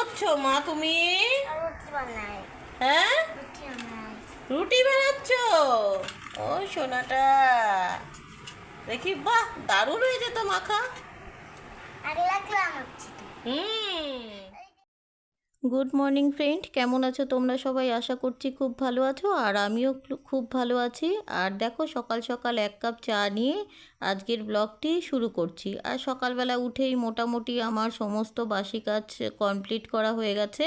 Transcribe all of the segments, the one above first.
করছ মা তুমি? হ্যাঁ? রুটি বানাচ্ছ? ও সোনাটা। দেখি বাহ দারুণ হয়েছে তো মাখা। হুম। গুড মর্নিং ফ্রেন্ড কেমন আছো তোমরা সবাই? আশা করছি খুব ভালো আছো আর আমিও খুব ভালো আছি। আর দেখো সকাল সকাল এক কাপ চা নিয়ে আজকের ব্লগটি শুরু করছি। আর সকালবেলা উঠেই মোটামুটি আমার সমস্ত বাসি কাজ কমপ্লিট করা হয়ে গেছে।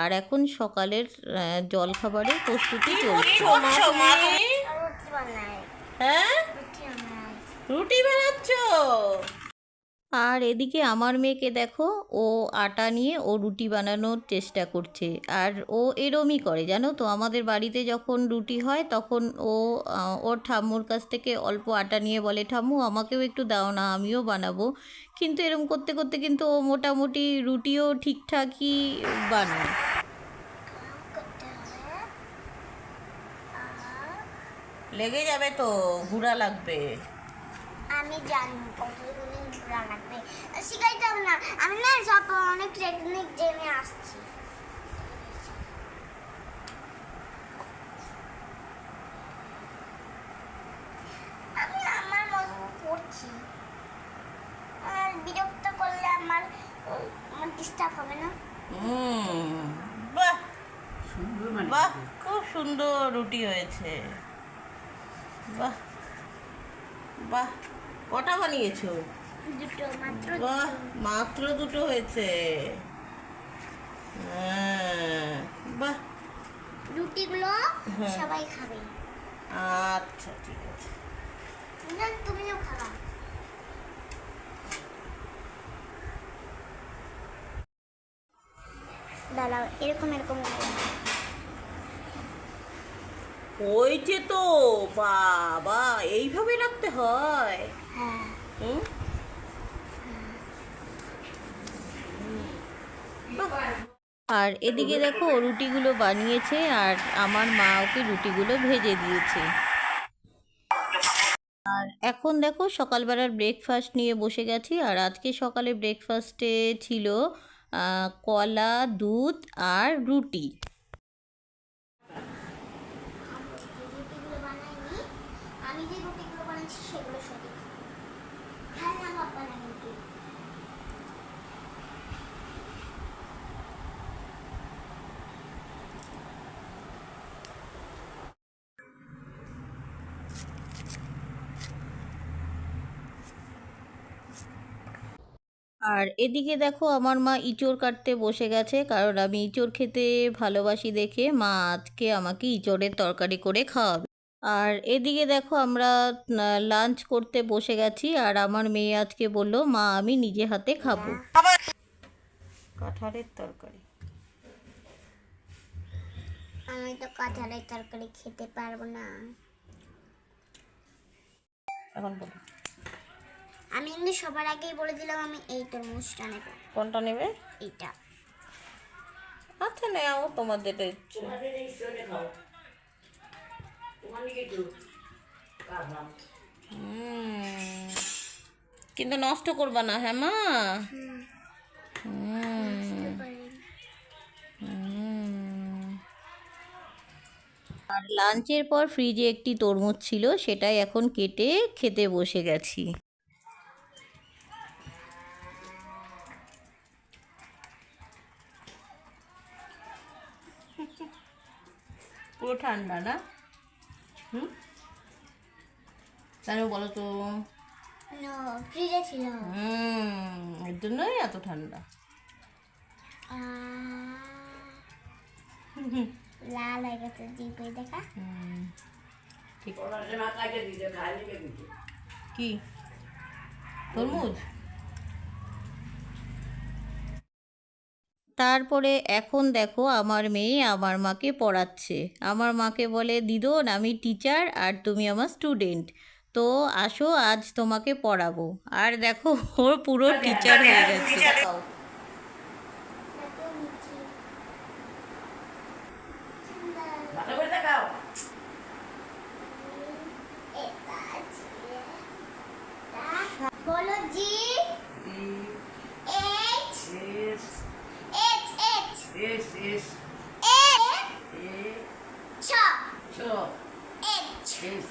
আর এখন সকালের জলখাবারের প্রস্তুতি চলছে। রুটি বানাই। হ্যাঁ? রুটি বানাচ্ছ? আর এদিকে আমার মেয়েকে দেখো, ও আটা নিয়ে ও রুটি বানানোর চেষ্টা করছে। আর ও এরমই করে, জানো তো? আমাদের বাড়িতে যখন রুটি হয়, তখন ও ওর ঠাম্মুর কাছ থেকে অল্প আটা নিয়ে বলে, ঠাম্মু, আমাকেও একটু দাও না, আমিও বানাবো। কিন্তু এরম করতে করতে কিন্তু ও মোটামুটি রুটিও ঠিকঠাকই বানায়। লেগে যাবে তো, গুঁড়া লাগবে। আমি জানি কতগুলো ঘোরা লাগবে শিখাইতাম না আমি না সব অনেক টেকনিক জেনে আসছি। আমি আমার মতো করছি আর বিরক্ত করলে আমার আমার ডিস্টার্ব হবে না। হুম বাহ বাহ খুব সুন্দর রুটি হয়েছে। বাহ বাহ কটা বানিয়েছো? দুটো মাত্র বাহ দুটো। মাত্র দুটো হয়েছে। হ্যাঁ, বাহ। রুটিগুলো হ্যাঁ। সবাই খাবে। আচ্ছা ঠিক আছে। তুমিও খাবা। দাঁড়াও এরকম এরকম। করো। হয়েছে তো বাবা এইভাবে রাখতে হয়। হ্যাঁ। হুম? আর এদিকে দেখো রুটিগুলো বানিয়েছে আর আমার মা ওকে রুটিগুলো ভেজে দিয়েছে। আর এখন দেখো সকালবেলার ব্রেকফাস্ট নিয়ে বসে গেছি আর আজকে সকালে ব্রেকফাস্টে ছিল কলা, দুধ আর রুটি। সেগুলো হ্যাঁ বাবা আর এদিকে দেখো আমার মা ইঁচড় কাটতে বসে গেছে কারণ আমি ইঁচড় খেতে ভালোবাসি দেখে মা আজকে আমাকে ইঁচড়ের তরকারি করে খাওয়াবে। আর এদিকে দেখো আমরা লাঞ্চ করতে বসে গেছি আর আমার মেয়ে আজকে বলল মা আমি নিজে হাতে খাব। কাঁঠালের তরকারি। আমি তো কাঁঠালের তরকারি খেতে পারব না। এখন বলো। আমি কিন্তু সবার আগেই বলে দিলাম আমি এই তরমুজটা নেব। কোনটা নেবে? এইটা। আচ্ছা নেও তোমার যেটা ইচ্ছে হুম। কিন্তু নষ্ট করবা না হ্যাঁ মা? হুম। হুম। আর লাঞ্চের পর ফ্রিজে একটি তরমুজ ছিল সেটাই এখন কেটে খেতে বসে গেছি। পুরো ঠান্ডা না? হুম? কেন বলো তো। নো ফ্রিজে ছিল। হুম এর জন্যই এত ঠান্ডা। লাল হয়ে গেছে জিপে দেখা। ঠিক। কি? তরমুজ? তারপরে এখন দেখো আমার মেয়ে আমার মাকে পড়াচ্ছে। আমার মাকে বলে দিদন আমি টিচার আর তুমি আমার স্টুডেন্ট তো আসো আজ তোমাকে পড়াবো। আর দেখো ওর পুরো টিচার হয়ে গেছে। is A A ছ ছ H. S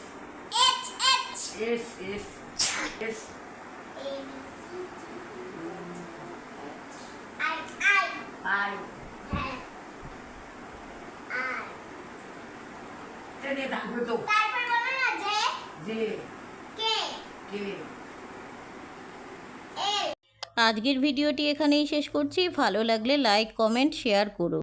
H. H. S S S A B C D I. I I তো বলো না কে কে আজকের ভিডিওটি এখানেই শেষ করছি। ভালো লাগলে লাইক কমেন্ট শেয়ার করো